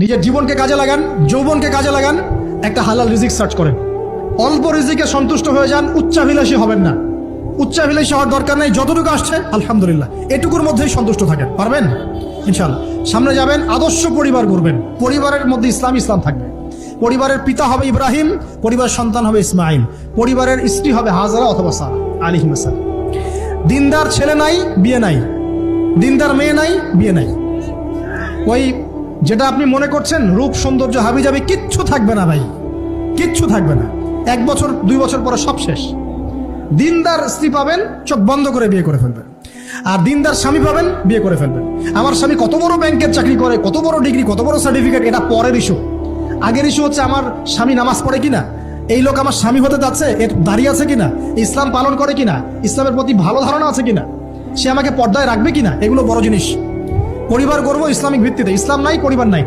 নিজের জীবনকে কাজে লাগান, যৌবনকে কাজে লাগান, একটা হালাল রিজিক সার্চ করেন। অল্প রিজিকে সন্তুষ্ট হয়ে যান, উচ্চাভিলাষী হবেন না। উচ্চাভিলাষী হওয়ার দরকার নেই, যতটুকু আসছে, আলহামদুলিল্লাহ, এটুকুর মধ্যেই সন্তুষ্ট থাকেন। পারবেন? ইনশাল্লাহ সামনে যাবেন, আদর্শ পরিবার করবেন পরিবারের মধ্যে ইসলাম ইসলাম থাকবে। পরিবারের পিতা হবে ইব্রাহিম পরিবার সন্তান হবে ইসমাইল পরিবারের স্ত্রী হবে হাজারা অথবা সারা আলিহিম দিনদার ছেলে নাই, বিয়ে নাই। দিনদার মেয়ে নাই, বিয়ে নাই। ওই যেটা আপনি মনে করছেন, রূপ, সৌন্দর্য, হাবি যাবে কিচ্ছু থাকবে না ভাই। কিচ্ছু থাকবে না। এক বছর, দুই বছর পরে সব শেষ। দিনদার স্ত্রী পাবেন, চোখ বন্ধ করে বিয়ে করে ফেলবেন। আর দিনদার স্বামী পাবেন, বিয়ে করে ফেলবেন। আমার স্বামী কত বড় ব্যাংকের চাকরি করে, কত বড় ডিগ্রি, কত বড় সার্টিফিকেট, এটা পরের ইস্যু আগের ইস্যু হচ্ছে আমার স্বামী নামাজ পড়ে কিনা? এই লোক আমার স্বামী হতে যাচ্ছে এর দাঁড়িয়ে আছে কিনা? ইসলাম পালন করে কিনা? ইসলামের প্রতি ভালো ধারণা আছে কিনা? সে আমাকে পর্দায় রাখবে কিনা? এগুলো বড় জিনিস। পরিবার গর্ব ইসলামিক ভিত্তিতে। ইসলাম নাই পরিবার নাই।